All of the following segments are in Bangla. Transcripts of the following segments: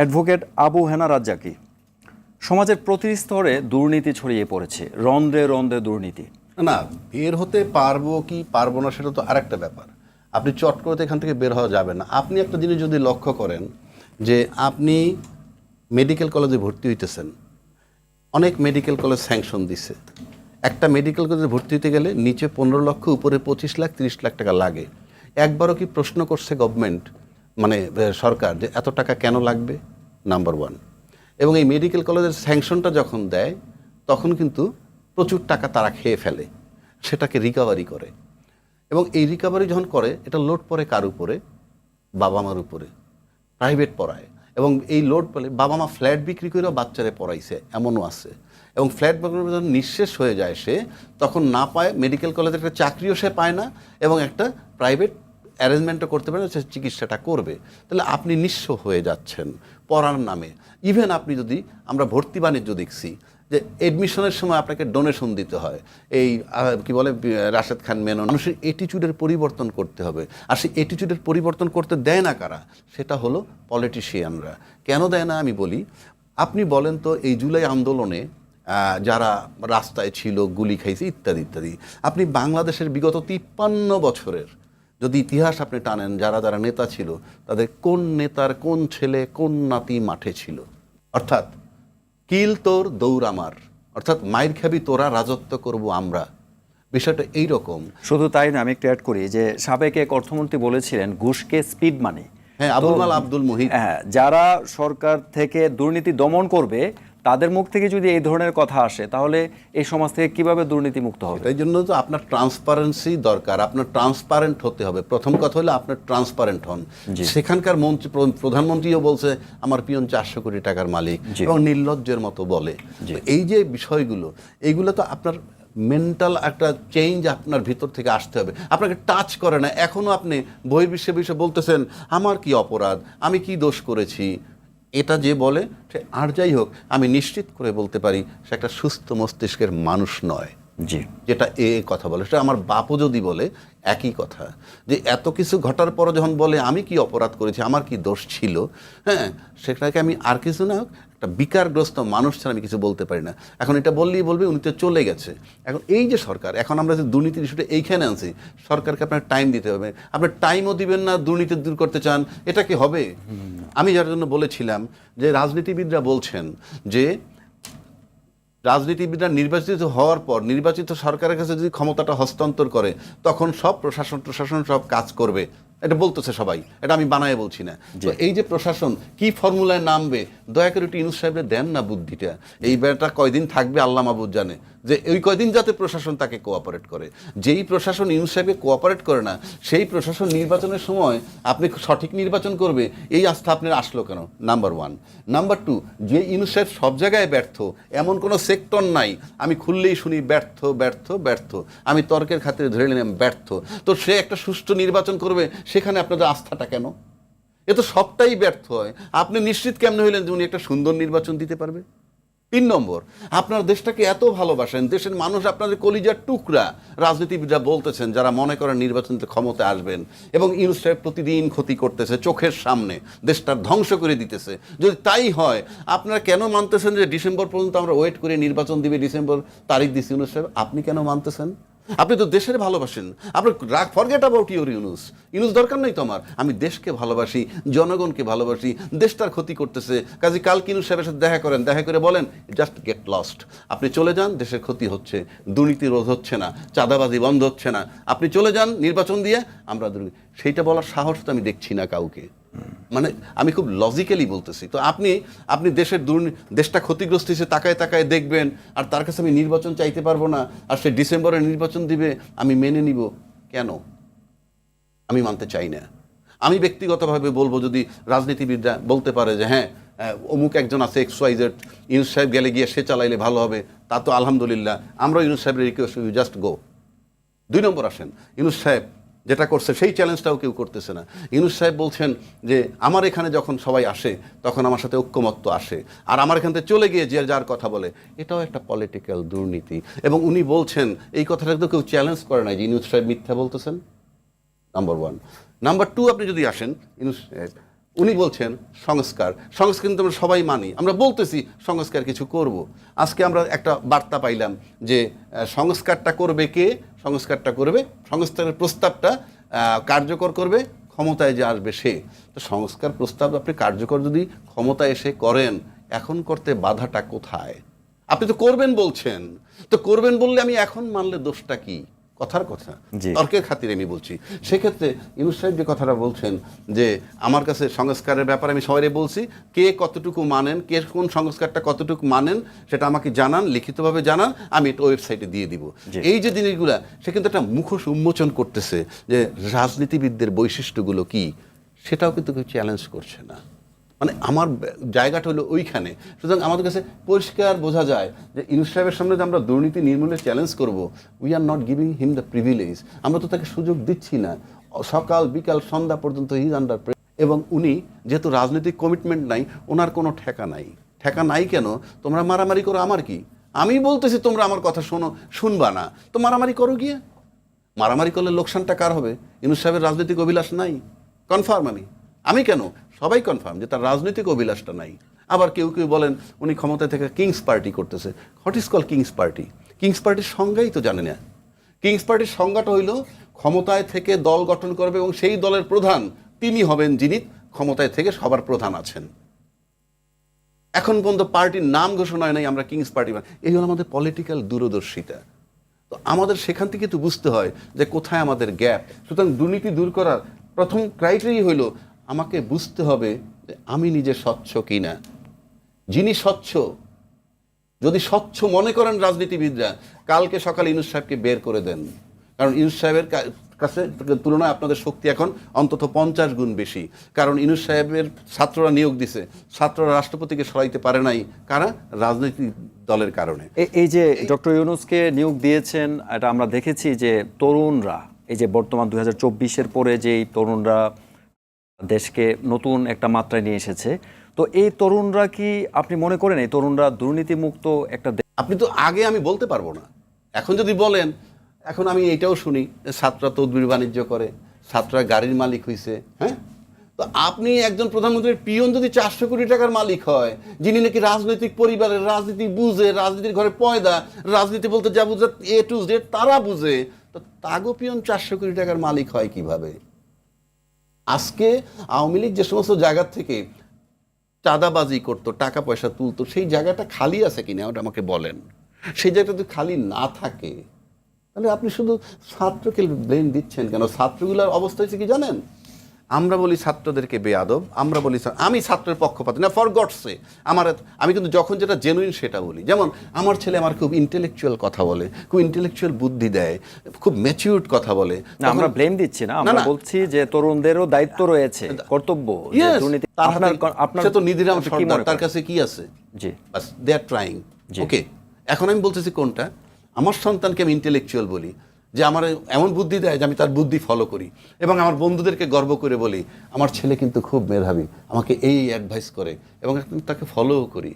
অ্যাডভোকেট আবু হেনা রাজ্জাকি, সমাজের প্রতি স্তরে দুর্নীতি ছড়িয়ে পড়েছে, রন্ধ্রে রন্ধ্রে দুর্নীতি। না, বের হতে পারব কি পারব না সেটা তো আরেকটা ব্যাপার। আপনি চট করে তো এখান থেকে বের হওয়া যাবে না। আপনি একটা জিনিস যদি লক্ষ্য করেন যে আপনি মেডিকেল কলেজে ভর্তি হইতেছেন, অনেক মেডিকেল কলেজ স্যাংশন দিছে। একটা মেডিকেল কলেজে ভর্তি হতে গেলে নিচে পনেরো লক্ষ, উপরে পঁচিশ লাখ, তিরিশ লাখ টাকা লাগে। একবারও কি প্রশ্ন করছে গভর্নমেন্ট মানে সরকার যে এত টাকা কেন লাগবে? নাম্বার ওয়ান এবং এই মেডিকেল কলেজের স্যাংশনটা যখন দেয়, তখন কিন্তু প্রচুর টাকা তারা খেয়ে ফেলে। সেটাকে রিকভারি করে। এবং এই রিকভারি যখন করে, এটা লোড পড়ে কার উপরে? বাবা মার উপরে। প্রাইভেট পড়ায়। এবং এই লোড পেলে বাবা মা ফ্ল্যাট বিক্রি করেও বাচ্চারে পড়াইছে, এমনও আছে। এবং ফ্ল্যাট বিক্রি যখন নিঃশেষ হয়ে যায় সে, তখন না পায়, মেডিকেল কলেজে একটা চাকরিও সে পায় না, এবং একটা প্রাইভেট অ্যারেঞ্জমেন্টও করতে পারে, সে চিকিৎসাটা করবে। তাহলে আপনি নিঃস্ব হয়ে যাচ্ছেন পড়ার নামে। ইভেন আপনি যদি, আমরা ভর্তি বাণিজ্য দেখছি, যে এডমিশনের সময় আপনাকে ডোনেশন দিতে হয়। এই কি বলে রাশেদ খান মেনন, মানুষের এটিচিউডের পরিবর্তন করতে হবে। আর সেই এটিচিউডের পরিবর্তন করতে দেয় না কারা? সেটা হলো পলিটিশিয়ানরা কেন দেয় না আমি বলি, আপনি বলেন তো এই জুলাই আন্দোলনে যারা রাস্তায় ছিল, গুলি খাইছে, ইত্যাদি ইত্যাদি। আপনি বাংলাদেশের বিগত তিপ্পান্ন বছরের যদি ইতিহাস আপনি টানেন যারা যারা নেতা ছিল তাদের কোন নেতার কোন ছেলে কোন নাতি মাঠে ছিল? অর্থাৎ কিল তোর দৌড় আমার। অর্থাৎ মায়ের খাবি তোরা রাজত্ব করব আমরা। বিষয়টা এই রকম শুধু তাই না আমি একটু অ্যাড করি যে সাবেক এক অর্থমন্ত্রী বলেছিলেন ঘুষকে স্পিড মানি। হ্যাঁ আবুল মাল আব্দুল মুহিত। হ্যাঁ যারা সরকার থেকে দুর্নীতি দমন করবে তাদের মুখ থেকে যদি এই ধরনের কথা আসে তাহলে এই সমাজ থেকে কীভাবে দুর্নীতি মুক্ত হবে? এই জন্য তো আপনার ট্রান্সপারেন্সি দরকার আপনার ট্রান্সপারেন্ট হতে হবে। প্রথম কথা হলো আপনার ট্রান্সপারেন্ট হন। সেখানকার মন্ত্রী প্র- প্রধানমন্ত্রীও বলছে আমার পিয়ন চারশো কোটি টাকার মালিক এবং নির্লজ্জের মতো বলে। এই যে বিষয়গুলো এইগুলো তো আপনার মেন্টাল একটা চেঞ্জ আপনার ভিতর থেকে আসতে হবে। আপনাকে টাচ করে না। এখনও আপনি বহির্বিশ্বে বিষয়ে বলতেছেন আমার কি অপরাধ? আমি কি দোষ করেছি? এটা যে বলে সে আর যাই হোক আমি নিশ্চিত করে বলতে পারি সে একটা সুস্থ মস্তিষ্কের মানুষ নয়। জি। যেটা এ কথা বলে। সেটা আমার বাপও যদি বলে একই কথা। যে এত কিছু ঘটার পর যখন বলে আমি কি অপরাধ করেছি আমার কি দোষ ছিল? হ্যাঁ সেটাকে আমি আর কিছু না হোক একটা বিকারগ্রস্ত মানুষ ছাড়া আমি কিছু বলতে পারি না। এখন এটা বললেই বলবে উনি তো চলে গেছে। এখন এই যে সরকার এখন আমরা যে দুর্নীতির ইস্যুটা এইখানে আনছি সরকারকে আপনার টাইম দিতে হবে। আপনার টাইমও দিবেন না দুর্নীতি দূর করতে চান এটা কি হবে? আমি যার জন্য বলেছিলাম যে রাজনীতিবিদরা বলছেন যে রাজনীতিবিদরা নির্বাচিত হওয়ার পর নির্বাচিত সরকারের কাছে যদি ক্ষমতাটা হস্তান্তর করে তখন সব প্রশাসন প্রশাসন সব কাজ করবে। এটা বলতেছে সবাই এটা আমি বানায় বলছি না। তো এই যে প্রশাসন কি ফর্মুলায় নামবে দয়া করে একটু ইনুস সাহেবরে দেন না বুদ্ধিটা। এই ব্যাপারটা কয়দিন থাকবে আল্লাহ মাহবুদ জানে। যে ওই কয়দিন যাতে প্রশাসন তাকে কোঅপারেট করে। যেই প্রশাসন ইনুস সাহেবকে কোঅপারেট করে না, সেই প্রশাসন নির্বাচনের সময় আপনি সঠিক নির্বাচন করবে, এই আস্থা আপনার আসলো কেন? নাম্বার ওয়ান নাম্বার টু যে ইনুস সাহেব সব জায়গায় ব্যর্থ, এমন কোনো সেক্টর নাই। আমি খুললেই শুনি ব্যর্থ ব্যর্থ ব্যর্থ। আমি তর্কের খাতিরে ধরে নিলাম ব্যর্থ। তো সে একটা সুষ্ঠু নির্বাচন করবে, সেখানে আপনাদের আস্থাটা কেন? এ তো সবটাই ব্যর্থ হয়। আপনি নিশ্চিত কেমন হইলেন যে উনি একটা সুন্দর নির্বাচন দিতে পারবে? তিন নম্বর, আপনার দেশটাকে এত ভালোবাসেন, দেশের মানুষ আপনাদের কলিজার টুকরা, রাজনীতিবিদরা বলতেছেন, যারা মনে করেন নির্বাচনতে ক্ষমতা আসবেন এবং ইউনুস সাহেব প্রতিদিন ক্ষতি করতেছে চোখের সামনে দেশটার ধ্বংস করে দিতেছে। যদি তাই হয়, আপনারা কেন মানতেছেন যে ডিসেম্বর পর্যন্ত আমরা ওয়েট করে নির্বাচন দিবে, ডিসেম্বর তারিখ দিচ্ছে ইউনুস সাহেব? আপনি কেন মানতেছেন? আপনি তো দেশের ভালোবাসেন। আপনি রাগ forget about your Yunus? Yunus দরকার নেই তো আমার। আমি দেশকে ভালোবাসি, জনগণকে ভালোবাসি দেশটার ক্ষতি করতেছে। কাজে কাল কিনুস সাহেবের সাথে দেখা করেন, দেখা করে বলেন জাস্ট গেট লস্ট আপনি চলে যান, দেশের ক্ষতি হচ্ছে, দুর্নীতি রোধ হচ্ছে না, চাঁদাবাজি বন্ধ হচ্ছে না। আপনি চলে যান, নির্বাচন দিয়ে আমরা দুর্নীতি সেইটা বলার সাহস তো আমি দেখছি না কাউকে। মানে আমি খুব লজিক্যালি বলতেছি। তো আপনি আপনি দেশের দুর্নী, দেশটা ক্ষতিগ্রস্ত হয়েছে, তাকায় তাকায় দেখবেন, আর তার কাছে আমি নির্বাচন চাইতে পারব না, আর সে ডিসেম্বরে নির্বাচন দিবে, আমি মেনে নিব। কেন? আমি মানতে চাই না। আমি ব্যক্তিগতভাবে বলব, যদি রাজনীতিবিদরা বলতে পারে যে হ্যাঁ অমুক একজন আছে এক্স ইউনুস সাহেব গেলে গিয়ে সে চালাইলে ভালো হবে, তা তো আলহামদুলিল্লাহ আমরা ইউনুস সাহেবের রিকোয়েস্ট ইউ জাস্ট গো দুই নম্বর আসেন, ইউনুস সাহেব যেটা করছে, সেই চ্যালেঞ্জটাও কেউ করতেছে না। ইউনুস সাহেব বলছেন যে, আমার এখানে যখন সবাই আসে, তখন আমার সাথে ঐক্যমত্য আসে। আর আমার এখান থেকে চলে গিয়ে যে যার কথা বলে, এটাও একটা পলিটিক্যাল দুর্নীতি। এবং উনি বলছেন, এই কথাটা তো কেউ চ্যালেঞ্জ করে নাই যে ইউনুস সাহেব মিথ্যা বলতেছেন? নাম্বার ওয়ান নাম্বার টু আপনি যদি আসেন, ইউনুস সাহেব উনি বলছেন সংস্কার। সংস্কার কিন্তু আমরা সবাই মানি। আমরা বলতেছি সংস্কার কিছু করব। আজকে আমরা একটা বার্তা পাইলাম যে সংস্কারটা করবে কে? সংস্কারটা করবে, সংস্কারের প্রস্তাবটা কার্যকর করবে, ক্ষমতায় যে আসবে সে। তো সংস্কার প্রস্তাব আপনি কার্যকর যদি ক্ষমতায় এসে করেন, এখন করতে বাধাটা কোথায়? আপনি তো করবেন বলছেন। তো করবেন বললে আমি এখন মানলে দোষটা কি? কথার কথা। তর্কের খাতিরে আমি বলছি। সেক্ষেত্রে ইউনুস সাহেব যে কথাটা বলছেন যে আমার কাছে সংস্কারের ব্যাপারে আমি সবাই বলছি কে কতটুকু মানেন কে কোন সংস্কারটা কতটুকু মানেন সেটা আমাকে জানান লিখিতভাবে জানান আমি এটা ওয়েবসাইটে দিয়ে দিব। এই যে জিনিসগুলা সে কিন্তু একটা মুখোশ উন্মোচন করতেছে যে রাজনীতিবিদদের বৈশিষ্ট্যগুলো কি? সেটাও কিন্তু কেউ চ্যালেঞ্জ করছে না। মানে আমার জায়গাটা হলো ওইখানে। সুতরাং আমাদের কাছে পরিষ্কার বোঝা যায় যে সাহেবের সামনে যে আমরা দুর্নীতি নির্মূলের চ্যালেঞ্জ করব we are not giving him the privilege আমরা তো তাকে সুযোগ দিচ্ছি না। সকাল, বিকাল, সন্ধ্যা পর্যন্ত হিজ আন্ডার এবং উনি যেহেতু রাজনৈতিক কমিটমেন্ট নাই, ওনার কোনো ঠেকা নাই। ঠেকা নাই কেন? তোমরা মারামারি করো, আমার কি? আমি বলতেছি তোমরা আমার কথা শোনো, শুনবা না। তো মারামারি করো গিয়ে। মারামারি করলে লোকসানটা কার হবে? ইনুস সাহেবের রাজনৈতিক অভিলাষ নাই। কনফার্ম আমি। আমি কেন? সবাই কনফার্ম যে তার রাজনৈতিক অভিলাষটা নাই। আবার কেউ কেউ বলেন, উনি ক্ষমতায় থেকে কিংস পার্টি করতেছে। What is call king's party king's পার্টির সংজ্ঞাই তো জানে না। কিংস পার্টির সংজ্ঞাটা হইল, ক্ষমতায় থেকে দল গঠন করবে এবং সেই দলের প্রধান তিনি হবেন যিনি ক্ষমতায় থেকে সবার প্রধান আছেন। এখন পর্যন্ত পার্টির নাম ঘোষণা হয় নাই আমরা কিংস পার্টি। এই হলো আমাদের পলিটিক্যাল দূরদর্শিতা। তো আমাদের সেখান থেকে তো বুঝতে হয় যে কোথায় আমাদের গ্যাপ সুতরাং দুর্নীতি দূর করার প্রথম ক্রাইটেরিয়া হইল আমাকে বুঝতে হবে আমি নিজে স্বচ্ছ কিনা। যিনি স্বচ্ছ, যদি স্বচ্ছ মনে করেন রাজনীতিবিদরা, কালকে সকালে ইনুস সাহেবকে বের করে দেন। কারণ ইনুস সাহেবের কাছে তুলনায় আপনাদের শক্তি এখন অন্তত পঞ্চাশ গুণ বেশি। কারণ ইনুস সাহেবের ছাত্ররা নিয়োগ দিছে, ছাত্ররা রাষ্ট্রপতিকে সরাইতে পারে নাই। কারা? রাজনৈতিক দলের কারণে। এই যে ডক্টর ইউনুসকে নিয়োগ দিয়েছেন, এটা আমরা দেখেছি যে তরুণরা, এই যে বর্তমান দুই হাজার পরে যেই তরুণরা দেশকে নতুন একটা মাত্রায় নিয়ে এসেছে। তো এই তরুণরা কি আপনি মনে করেন এই তরুণরা দুর্নীতিমুক্ত একটা আপনি তো আগে আমি বলতে পারব না। এখন যদি বলেন, এখন আমি এটাও শুনি ছাত্ররা তদবির বাণিজ্য করে, ছাত্ররা গাড়ির মালিক হয়েছে হ্যাঁ? তো আপনি একজন প্রধানমন্ত্রীর পিয়ন যদি চারশো কোটি টাকার মালিক হয়, যিনি নাকি রাজনৈতিক পরিবারের রাজনীতি বুঝে, রাজনীতির ঘরে পয়দা, রাজনীতি বলতে যা বুঝে এ টু জেড তারা বুঝে, তো তাগো পিয়ন চারশো কোটি টাকার মালিক হয় কীভাবে? আজকে আওয়ামী লীগ যে সমস্ত জায়গার থেকে চাঁদাবাজি করতো টাকা পয়সা তুলতো, সেই জায়গাটা খালি আছে কিনা ওটা আমাকে বলেন। সেই জায়গাটা যদি খালি না থাকে, তাহলে আপনি শুধু ছাত্রকে ব্লেম দিচ্ছেন কেন? ছাত্রগুলোর অবস্থা হয়েছে কি জানেন? আমরা বলি ছাত্রদেরকে বেয়াদব আমরা বলি আমি ছাত্রের পক্ষপাত না ফর গডসে আমার আমি কিন্তু যখন যেটা জেনুইন সেটা বলি। যেমন আমার ছেলে আমার খুব ইন্টেলেকচুয়াল কথা বলে খুব ইন্টেলেকচুয়াল বুদ্ধি দেয় খুব ম্যাচিউর্ড কথা বলে। আমরা ব্লেম দিচ্ছি না আমরা। বলছি যে তরুণদেরও দায়িত্ব রয়েছে কর্তব্য। আপনার আপনার সে তো নিধিরাম সর্দার তার কাছে কি আছে? জি। বাস দে আর ট্রাইং ওকে এখন আমি বলতেছি কোনটা? আমার সন্তানকে আমি ইন্টেলেকচুয়াল বলি। যে আমার এমন বুদ্ধি দেয় যে আমি তার বুদ্ধি ফলো করি। এবং আমার বন্ধুদেরকে গর্ব করে বলি, আমার ছেলে কিন্তু খুব মেধাবী, আমাকে এই অ্যাডভাইস করে এবং তাকে ফলোও করি।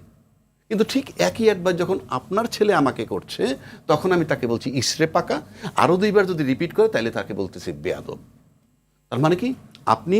কিন্তু ঠিক একই অ্যাডভাইস যখন আপনার ছেলে আমাকে করছে, তখন আমি তাকে বলছি, ইসরে পাকা আরও দুইবার যদি রিপিট করে তাহলে তাকে বলতেছি বেয়াদব। তার মানে কি? আপনি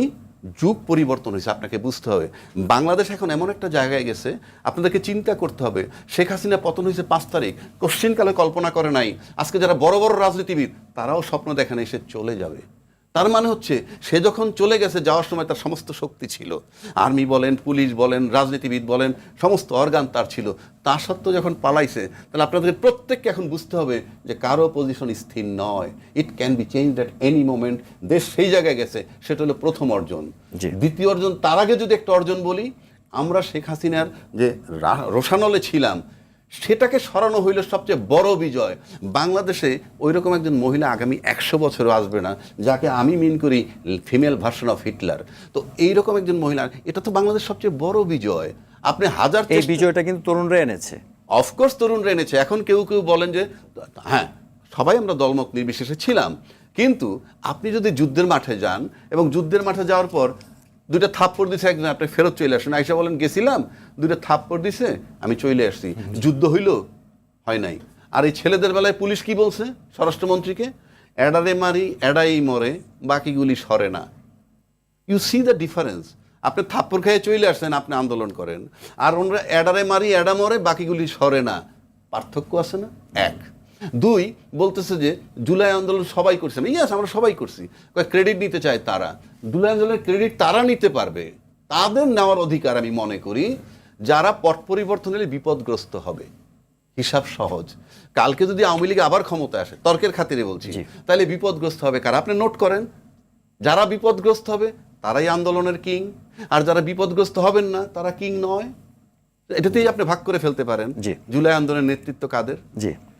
যুগ পরিবর্তন হয়েছে, আপনাকে বুঝতে হবে। বাংলাদেশ এখন এমন একটা জায়গায় গেছে, আপনাদেরকে চিন্তা করতে হবে। শেখ হাসিনা পতন হয়েছে পাঁচ তারিখ, কোশ্চিনকালে কল্পনা করে নাই। আজকে যারা বড় বড় রাজনীতিবিদ, তারাও স্বপ্ন দেখেন এসে চলে যাবে। তার মানে হচ্ছে সে যখন চলে গেছে যাওয়ার সময় তার সমস্ত শক্তি ছিল। আর্মি বলেন পুলিশ বলেন রাজনীতিবিদ বলেন সমস্ত অর্গান তার ছিল। তা সত্ত্বেও যখন পালাইছে তাহলে আপনাদের প্রত্যেককে এখন বুঝতে হবে যে কারও পজিশন স্থির নয়। It can be change that any moment দেশ সেই জায়গায় গেছে সেটা হলো প্রথম অর্জন। দ্বিতীয় অর্জন তার আগে যদি একটা অর্জন বলি আমরা শেখ হাসিনার যে রা- রোশানলে ছিলাম সেটাকে সরানো হইল সবচেয়ে বড় বিজয়। বাংলাদেশে ওই রকম একজন মহিলা আগামী একশো বছরও আসবে না যাকে আমি মিন করি ফিমেল ভার্সন অফ হিটলার তো এইরকম একজন মহিলা এটা তো বাংলাদেশ সবচেয়ে বড় বিজয়। আপনি হাজার এই বিজয়টা কিন্তু তরুণরা এনেছে। অফকোর্স তরুণরা এনেছে। এখন কেউ কেউ বলেন যে হ্যাঁ সবাই আমরা দলমত নির্বিশেষে ছিলাম। কিন্তু আপনি যদি যুদ্ধের মাঠে যান এবং যুদ্ধের মাঠে যাওয়ার পর দুইটা থাপ্পড় দিছে একজন আপনি ফেরত চলে আসেন। আইসা বলেন, গেছিলাম, দুইটা থাপ্পড় দিছে, আমি চলে আসছি। যুদ্ধ হইল, হয় নাই। আর এই ছেলেদের বেলায় পুলিশ কি বলছে স্বরাষ্ট্রমন্ত্রীকে? এডারে মারি, এডাই মরে, বাকিগুলি সরে না। ইউ সি দ্য ডিফারেন্স আপনি থাপ্পড় খেয়ে চলে আসছেন, আপনি আন্দোলন করেন। আর ওনারা, এডারে মারি, এডা মরে, বাকিগুলি সরে না। পার্থক্য আছে না? এক। দুই বলতেছে যে জুলাই আন্দোলন সবাই করছে। ইয়াস আমরা সবাই করছি। ক্রেডিট নিতে চায় তারা। জুলাই আন্দোলনের ক্রেডিট তারা নিতে পারবে। তাদের নেওয়ার অধিকার আমি মনে করি যারা পট পরিবর্তন হলে বিপদগ্রস্ত হবে। হিসাব সহজ। কালকে যদি আওয়ামী লীগ আবার ক্ষমতা আসে তর্কের খাতিরে বলছি তাহলে বিপদগ্রস্ত হবে কারা? আপনি নোট করেন। যারা বিপদগ্রস্ত হবে তারাই আন্দোলনের কিং। আর যারা বিপদগ্রস্ত হবেন না তারা কিং নয়। এটাতেই আপনি ভাগ করে ফেলতে পারেন। জুলাই আন্দোলনের নেতৃত্ব কাদের? জি।